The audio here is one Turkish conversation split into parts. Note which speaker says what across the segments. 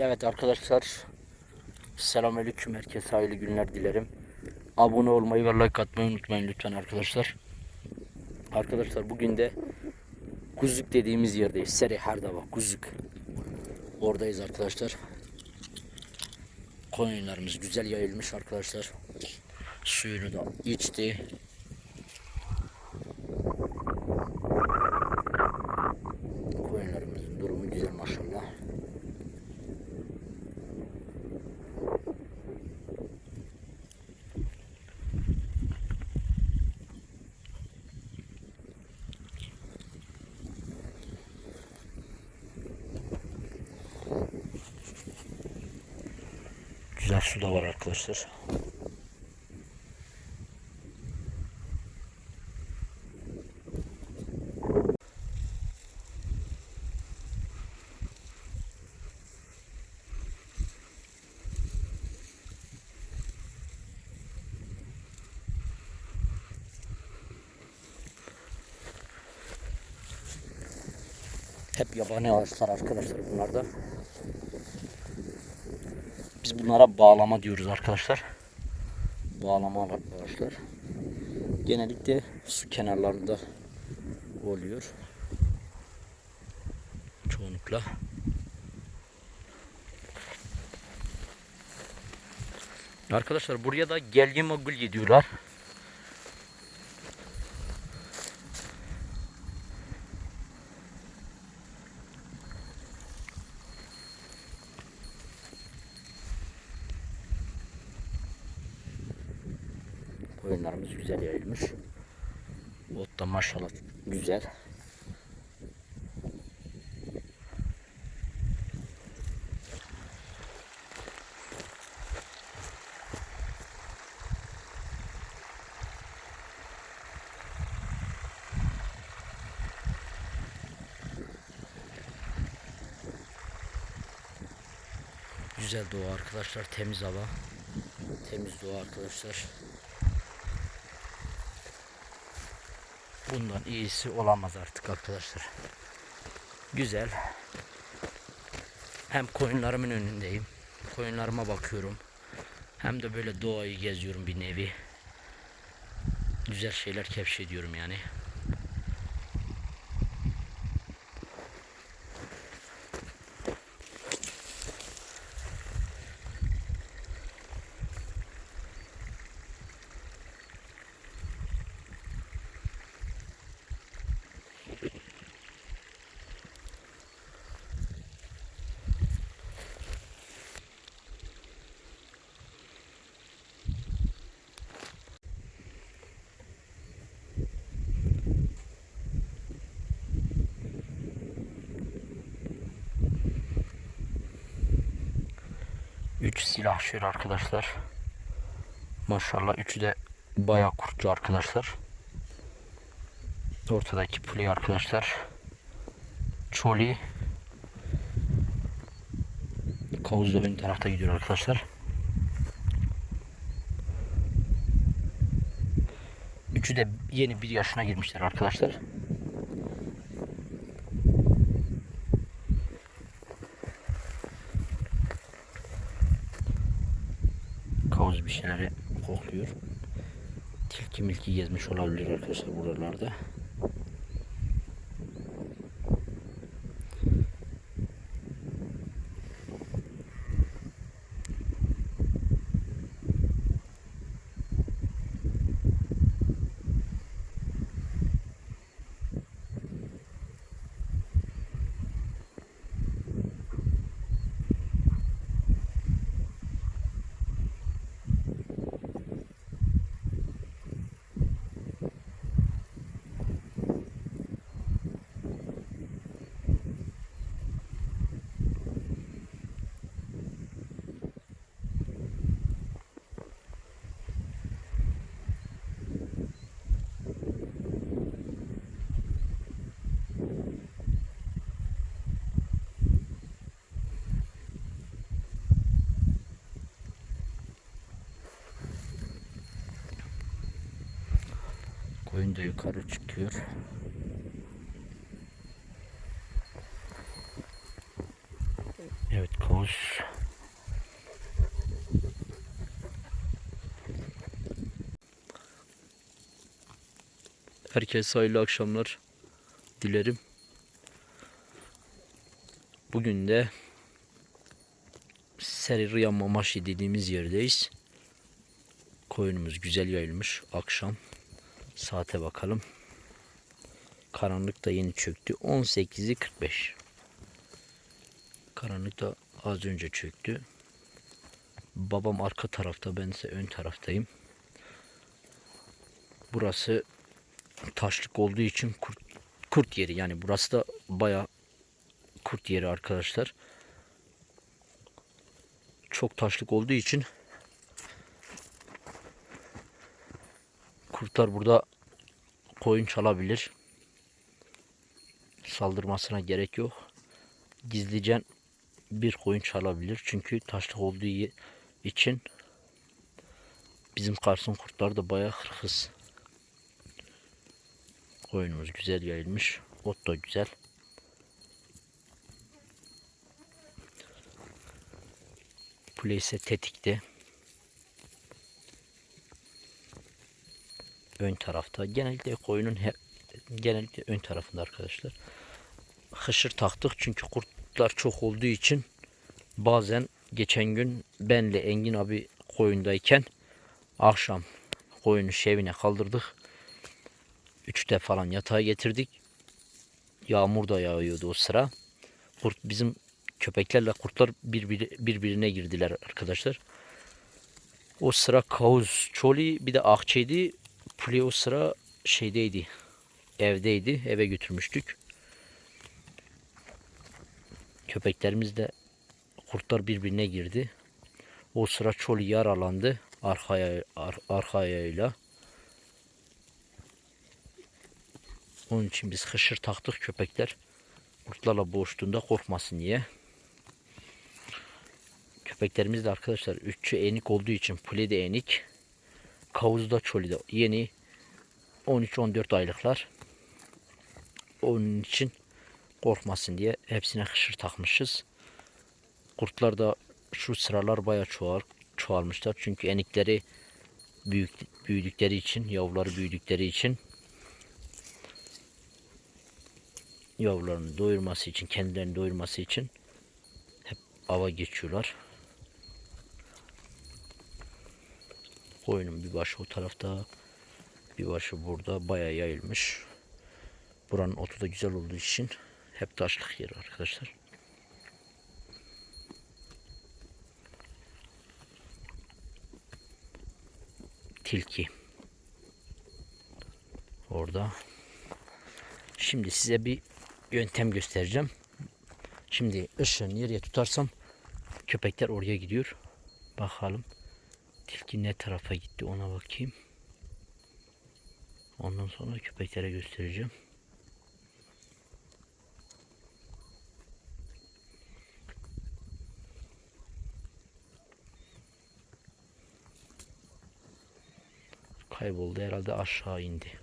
Speaker 1: Evet arkadaşlar. Selamünaleyküm. Herkese hayırlı günler dilerim. Abone olmayı ve like atmayı unutmayın lütfen arkadaşlar. Arkadaşlar bugün de Kuzluk dediğimiz yerdeyiz. Seri Hardava Kuzluk. Oradayız arkadaşlar. Koyunlarımız güzel yayılmış arkadaşlar. Suyunu da içti. Koyunlarımızın durumu güzel maşallah. Güzel su da var arkadaşlar. Hep yabani ağaçlar arkadaşlar bunlar da. Biz bunlara bağlama diyoruz arkadaşlar. Bağlama ağaçlar. Genellikle su kenarlarında oluyor. Çoğunlukla. Arkadaşlar buraya da gelgin gülye diyorlar. Koyunlarımız güzel yayılmış. Ot da maşallah güzel. Güzel doğa arkadaşlar, temiz hava. Temiz doğa arkadaşlar. Bundan iyisi olamaz artık arkadaşlar. Güzel. Hem koyunlarımın önündeyim. Koyunlarıma bakıyorum. Hem de böyle doğayı geziyorum bir nevi. Güzel şeyler keşfediyorum yani. Üç silahşör arkadaşlar. Maşallah üçü de bayağı kurtçu arkadaşlar. Ortadaki play arkadaşlar. Çoli. Kavuz da ön tarafta gidiyor arkadaşlar. Üçü de yeni bir yaşına girmişler arkadaşlar. Kavuz bir şeyleri kokluyor. Tilki milki gezmiş olabilir arkadaşlar buralarda. Koyun da yukarı çıkıyor. Evet kavuz. Herkese hayırlı akşamlar dilerim. Bugün de Seririya Mamaşi dediğimiz yerdeyiz. Koyunumuz güzel yayılmış. Akşam saate bakalım. Karanlık da yeni çöktü. 18'i 45. Karanlık da az önce çöktü. Babam arka tarafta, ben ise ön taraftayım. Burası taşlık olduğu için kurt, kurt yeri. Yani burası da baya kurt yeri arkadaşlar. Çok taşlık olduğu için kurtlar burada koyun çalabilir. Saldırmasına gerek yok. Gizlicen bir koyun çalabilir. Çünkü taşlık olduğu için bizim Kars'ın kurtları da bayağı hırhız. Koyunumuz güzel yayılmış. Ot da güzel. Kule ise tetikte. Ön tarafta. Genellikle koyunun he, genellikle ön tarafında arkadaşlar. Hışır taktık çünkü kurtlar çok olduğu için bazen geçen gün benle Engin abi koyundayken akşam koyunu şevine kaldırdık. Üçte falan yatağa getirdik. Yağmur da yağıyordu o sıra. Kurt bizim köpeklerle kurtlar birbiri, birbirine girdiler arkadaşlar. O sıra Kavuz, Çoli bir de Akçe'ydi. Puli o sıra şeydeydi. Evdeydi. Eve götürmüştük. Köpeklerimiz de kurtlar birbirine girdi. O sıra Çoli yaralandı. Arkaya, ar, arka ayağıyla. Onun için biz hışır taktık köpekler. Kurtlarla boğuştuğunda korkmasın diye. Köpeklerimiz de arkadaşlar üççü enik olduğu için pule de enik. Kavuzda çoli de yeni 13-14 aylıklar. Onun için korkmasın diye hepsine hışır takmışız. Kurtlar da şu sıralar baya çoğal, çoğalmışlar. Çünkü enikleri büyük, büyüdükleri için, yavruları büyüdükleri için yavrularını doyurması için, kendilerini doyurması için hep ava geçiyorlar. Koyunun bir başı o tarafta, bir başı burada bayağı yayılmış. Buranın otu da güzel olduğu için hep taşlık yeri arkadaşlar. Tilki. Orada. Şimdi size bir yöntem göstereceğim. Şimdi ışığı nereye tutarsam köpekler oraya gidiyor. Bakalım. Tilki ne tarafa gitti ona bakayım. Ondan sonra köpeklere göstereceğim. Kayboldu herhalde aşağı indi.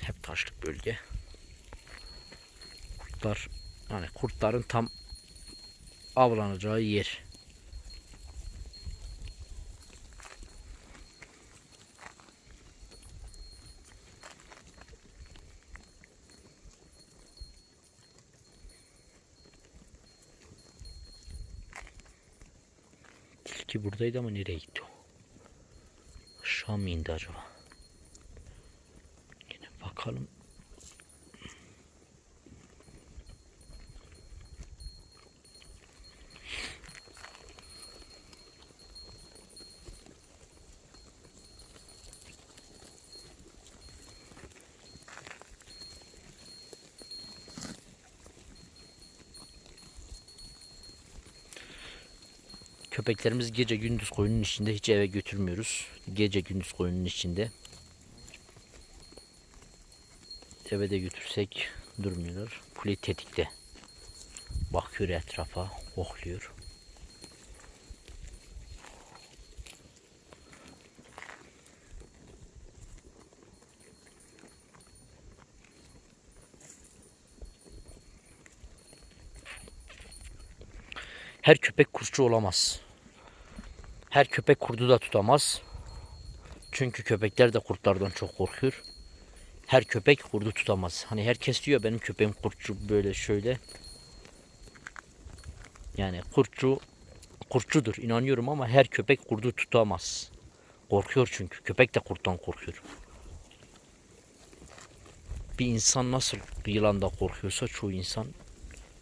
Speaker 1: Hep taşlık bölge. Kurtlar hani kurtların tam avlanacağı yer. Tilki buradaydı ama nereye gitti o? Mı indi acaba? Yine bakalım. Köpeklerimiz gece gündüz koyunun içinde hiç eve götürmüyoruz. Gece gündüz koyunun içinde. Eve de götürsek durmuyorlar. Kule tetikte. Bakıyor etrafa, kokluyor. Her köpek kurtçu olamaz. Her köpek kurdu da tutamaz. Çünkü köpekler de kurtlardan çok korkuyor. Her köpek kurdu tutamaz. Hani herkes diyor benim köpeğim kurtçu böyle şöyle. Yani kurtçu kurtçudur inanıyorum ama her köpek kurdu tutamaz. Korkuyor çünkü. Köpek de kurttan korkuyor. Bir insan nasıl yılandan korkuyorsa çoğu insan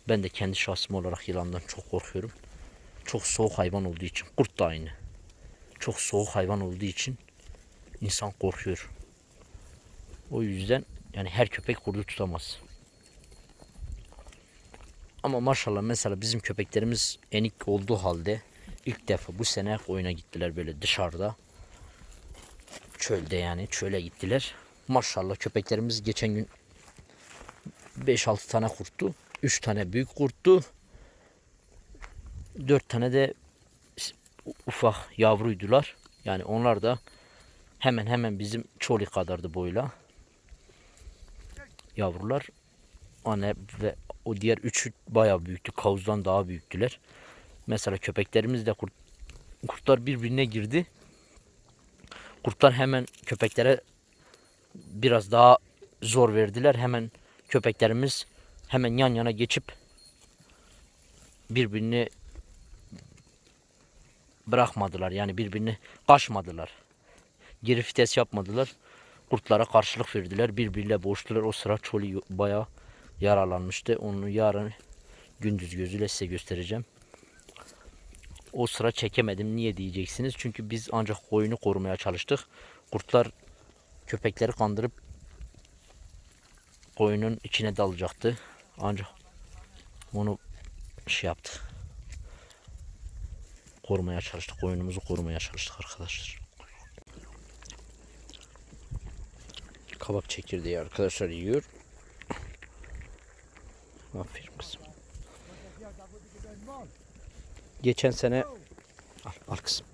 Speaker 1: ben de kendi şahsım olarak yılandan çok korkuyorum. Çok soğuk hayvan olduğu için. Kurt da aynı. Çok soğuk hayvan olduğu için insan korkuyor. O yüzden yani her köpek kurdu tutamaz. Ama maşallah mesela bizim köpeklerimiz enik olduğu halde ilk defa bu sene oyuna gittiler böyle dışarıda. Çölde yani çöle gittiler. Maşallah köpeklerimiz geçen gün 5-6 tane kurttu. 3 tane büyük kurttu. 4 tane de ufak yavruydular. Yani onlar da hemen hemen bizim çoli kadardı boyla. Yavrular anne ve o diğer üçü bayağı büyüktü. Kavuzdan daha büyüktüler. Mesela köpeklerimiz de kurt, kurtlar birbirine girdi. Kurtlar hemen köpeklere biraz daha zor verdiler. Hemen köpeklerimiz hemen yan yana geçip birbirini bırakmadılar. Yani birbirini kaçmadılar. Geri vites yapmadılar. Kurtlara karşılık verdiler. Birbiriyle boğuştular. O sıra Çoli bayağı yaralanmıştı. Onu yarın gündüz gözüyle size göstereceğim. O sıra çekemedim. Niye diyeceksiniz? Çünkü biz ancak koyunu korumaya çalıştık. Kurtlar köpekleri kandırıp koyunun içine dalacaktı. Ancak onu şey yaptı. Korumaya çalıştık. Koyunumuzu korumaya çalıştık arkadaşlar. Kabak çekirdeği arkadaşlar yiyor. Aferin kızım. Geçen sene al, al kızım.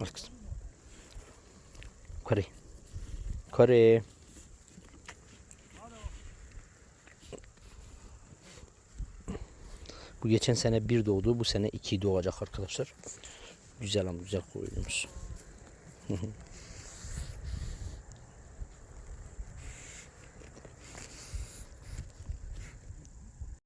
Speaker 1: Al kızım. Kare. Kare. Bu geçen sene bir doğdu. Bu sene iki doğacak arkadaşlar. Güzel ama güzel koyuyoruz.